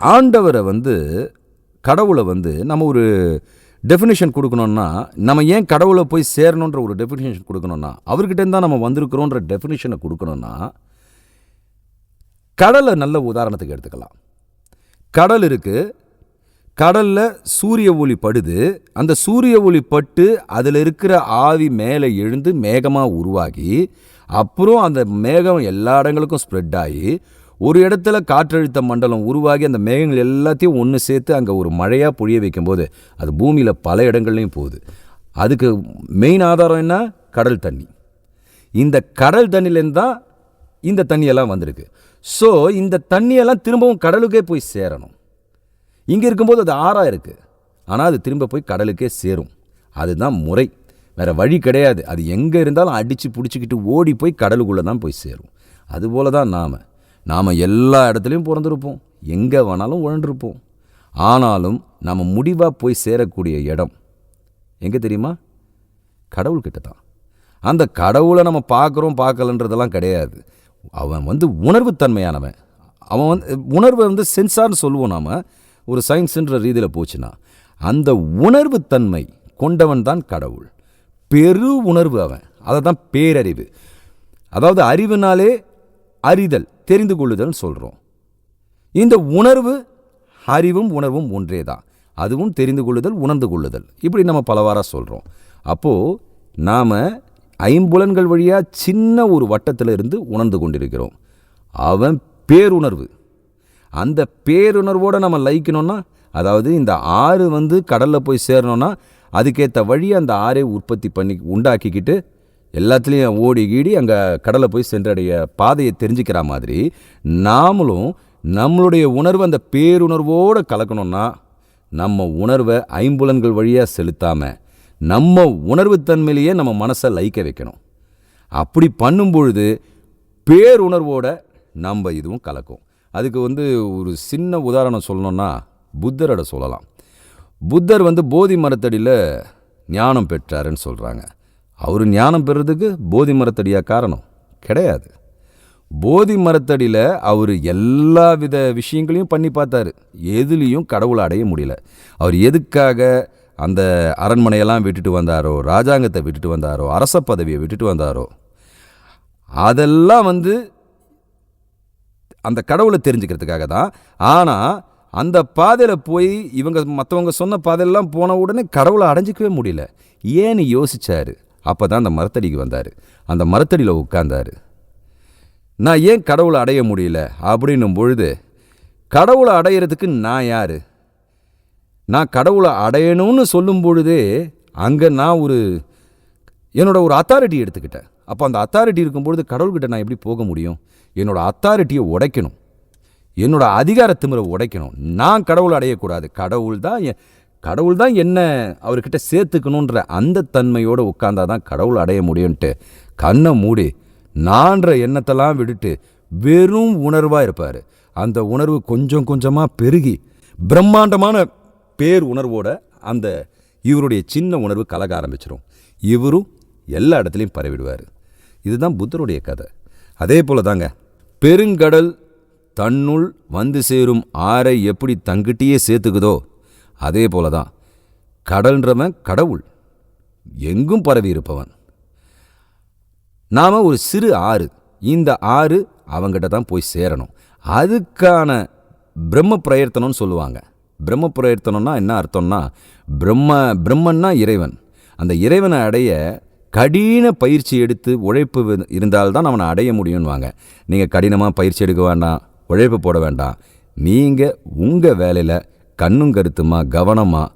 ஆண்டவரை வந்து கடவுளை வந்து நம்ம ஒரு டெஃபினேஷன் கொடுக்கணும்னா நம்ம ஏன் கடவுளை போய் சேரணுன்ற ஒரு டெஃபினேஷன் கொடுக்கணும்னா அவர்கிட்ட தான் நம்ம வந்திருக்கிறோன்ற டெஃபினேஷனை கொடுக்கணும்னா கடலை நல்ல உதாரணத்துக்கு எடுத்துக்கலாம். கடல் இருக்குது கடலில் சூரிய ஒளி படுது அந்த சூரிய ஒளி பட்டு அதில் இருக்கிற ஆவி மேலே எழுந்து மேகமாக உருவாகி அப்புறம் அந்த மேகம் எல்லா இடங்களுக்கும் ஸ்ப்ரெட் ஆகி ஒரு இடத்துல காற்றழுத்த மண்டலம் உருவாகி அந்த மேகங்கள் எல்லாத்தையும் ஒன்று சேர்த்து அங்கே ஒரு மழையாக பொழிய வைக்கும்போது அது பூமியில் பல இடங்கள்லையும் போகுது. அதுக்கு மெயின் ஆதாரம் என்ன? கடல் தண்ணி. இந்த கடல் தண்ணிலேருந்து தான் இந்த தண்ணியெல்லாம் வந்திருக்கு. ஸோ இந்த தண்ணியெல்லாம் திரும்பவும் கடலுக்கே போய் சேரணும். இங்கே இருக்கும்போது அது ஆறாக இருக்குது ஆனால் அது திரும்ப போய் கடலுக்கே சேரும். அதுதான் முறை. வேறு வழி கிடையாது. அது எங்கே இருந்தாலும் அடித்து பிடிச்சிக்கிட்டு ஓடி போய் கடலுக்குள்ளே தான் போய் சேரும். அதுபோல தான் நாம். நாம் எல்லா இடத்துலையும் பிறந்திருப்போம். எங்கே வேணாலும் உழண்டிருப்போம் ஆனாலும் நம்ம முடிவாக போய் சேரக்கூடிய இடம். எங்கே தெரியுமா? கடவுள்கிட்ட தான். அந்த கடவுளை நம்ம பார்க்குறோம் பார்க்கலன்றதெல்லாம் கிடையாது. அவன் வந்து உணர்வுத்தன்மையானவன் அவன் வந்து உணர்வை வந்து சென்சார்னு சொல்லுவோம் நாம். ஒரு சயின்ஸுன்ற ரீதியில் போச்சுன்னா. அந்த உணர்வுத்தன்மை கொண்டவன் தான் கடவுள். பெரு உணர்வு அவன். அதை தான் பேரறிவு. அதாவது அறிவுனாலே அறிதல். தெரிந்து கொள்ளுதல் சொல்கிறோம் இந்த உணர்வு அறிவும் உணர்வும் ஒன்றே தான் அதுவும் தெரிந்து கொள்ளுதல் உணர்ந்து கொள்ளுதல் இப்படி நம்ம பலவாறாக சொல்கிறோம் அப்போது நாம் ஐம்புலன்கள் வழியாக சின்ன ஒரு வட்டத்தில் இருந்து உணர்ந்து கொண்டிருக்கிறோம். அவன் பேருணர்வு. அந்த பேருணர்வோடு நம்ம லயிக்கணும்னா அதாவது இந்த ஆறு வந்து கடலில் போய் சேரணும்னா அதுக்கேற்ற வழி அந்த ஆறை உற்பத்தி பண்ணி உண்டாக்கிக்கிட்டு எல்லாத்துலேயும் ஓடி கீடி அங்கே கடலை போய் சென்றடைய பாதையை தெரிஞ்சுக்கிற மாதிரி நாமளும் நம்மளுடைய உணர்வு அந்த பேருணர்வோடு கலக்கணும்னா நம்ம உணர்வை ஐம்புலன்கள் வழியாக செலுத்தாமல் நம்ம உணர்வுத்தன்மையிலேயே நம்ம மனசை லைக்க வைக்கணும். அப்படி பண்ணும் பொழுது பேருணர்வோட நம்ம இதுவும் கலக்கும். அதுக்கு வந்து ஒரு சின்ன உதாரணம் சொல்லணும்னா புத்தரோட சொல்லலாம். புத்தர் வந்து போதி மரத்தடியில் ஞானம் பெற்றாருன்னு சொல்கிறாங்க அவர் ஞானம் பெறுறதுக்கு போதி மரத்தடியாக காரணம் கிடையாது. போதி மரத்தடியில் அவர் எல்லா வித விஷயங்களையும் பண்ணி பார்த்தாரு. எதுலேயும் கடவுளை அடைய முடியல. அவர் எதுக்காக அந்த அரண்மனையெல்லாம் விட்டுட்டு வந்தாரோ ராஜாங்கத்தை விட்டுட்டு வந்தாரோ அரச பதவியை விட்டுட்டு வந்தாரோ அதெல்லாம் வந்து அந்த கடவுளை தெரிஞ்சுக்கிறதுக்காக தான். ஆனால் அந்த பாதையில் போய் இவங்க மற்றவங்க சொன்ன பாதையெல்லாம் போன உடனே கடவுளை அடைஞ்சிக்கவே முடியல. ஏன்னு யோசிச்சார்? அப்போ தான் அந்த மரத்தடிக்கு வந்தார். அந்த மரத்தடியில் உட்கார்ந்தார். நான் ஏன் கடவுளை அடைய முடியல? அப்படின்னும் பொழுது கடவுளை அடையிறதுக்கு நான் யார்? நான் கடவுளை அடையணும்னு சொல்லும் பொழுதே அங்கே நான் ஒரு என்னோடய ஒரு அத்தாரிட்டி எடுத்துக்கிட்டேன். அப்போ அந்த அத்தாரிட்டி இருக்கும்பொழுது கடவுள்கிட்ட நான் எப்படி போக முடியும்? என்னோடய அத்தாரிட்டியை உடைக்கணும். என்னோட அதிகார திமிரை உடைக்கணும். நான் கடவுளை அடையக்கூடாது. கடவுள் தான் என் கடவுள் தான் என்ன அவர்கிட்ட சேர்த்துக்கணுன்ற அந்த தன்மையோடு உட்கார்ந்தா தான் கடவுள் அடைய முடியும்ன்ட்டு கண்ணை மூடி நான்ற எண்ணத்தெல்லாம் விட்டுட்டு வெறும் உணர்வாக இருப்பார். அந்த உணர்வு கொஞ்சம் கொஞ்சமாக பெருகி பிரம்மாண்டமான பேர் உணர்வோட அந்த இவருடைய சின்ன உணர்வு கலக ஆரம்பிச்சிடும் இவரும் எல்லா இடத்துலையும் பரவிடுவார். இதுதான் புத்தருடைய கதை. அதே போல தாங்க பெருங்கடல் தன்னுள் வந்து சேரும் ஆறை எப்படி தங்கிட்டே சேர்த்துக்குதோ அதே போல தான் கடல்ன்றவன் கடவுள். எங்கும் பரவி இருப்பவன். நாம் ஒரு சிறு ஆறு இந்த ஆறு அவங்ககிட்ட தான் போய் சேரணும். அதுக்கான பிரம்ம பிரயர்த்தனம்னு சொல்லுவாங்க. பிரம்ம பிரயர்த்தனம்னா என்ன அர்த்தம்னா பிரம்ம பிரம்மன்னா இறைவன். அந்த இறைவனை அடைய கடின பயிற்சி எடுத்து உழைப்பு இருந்தால்தான் அவனை அடைய முடியும்வாங்க நீங்கள் கடினமாக பயிற்சி எடுக்க வேண்டாம் உழைப்பு போட வேண்டாம். நீங்கள் உங்கள் வேலையில் கண்ணும் கருத்துமா கவனமாக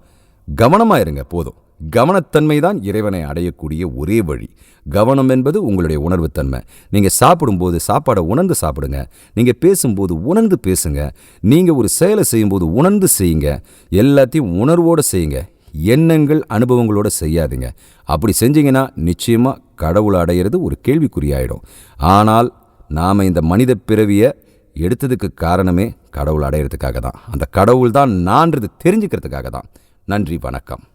கவனமாக இருங்க போதும். கவனத்தன்மை தான் இறைவனை அடையக்கூடிய ஒரே வழி. கவனம் என்பது உங்களுடைய உணர்வுத்தன்மை. நீங்கள் சாப்பிடும்போது சாப்பாடை உணர்ந்து சாப்பிடுங்க. நீங்கள் பேசும்போது உணர்ந்து பேசுங்க. நீங்கள் ஒரு செயலை செய்யும்போது உணர்ந்து செய்யுங்க. எல்லாத்தையும் உணர்வோடு செய்யுங்க. எண்ணங்கள் அனுபவங்களோடு செய்யாதீங்க. அப்படி செஞ்சீங்கன்னா நிச்சயமாக கடவுளை அடையிறது ஒரு கேள்விக்குறியாயிடும். ஆனால் நாம் இந்த மனித பிறவியை எடுத்ததுக்கு காரணமே கடவுள் அடையிறதுக்காக தான் அந்த கடவுள் தான் நான்றது தெரிஞ்சுக்கிறதுக்காக தான் நன்றி வணக்கம்.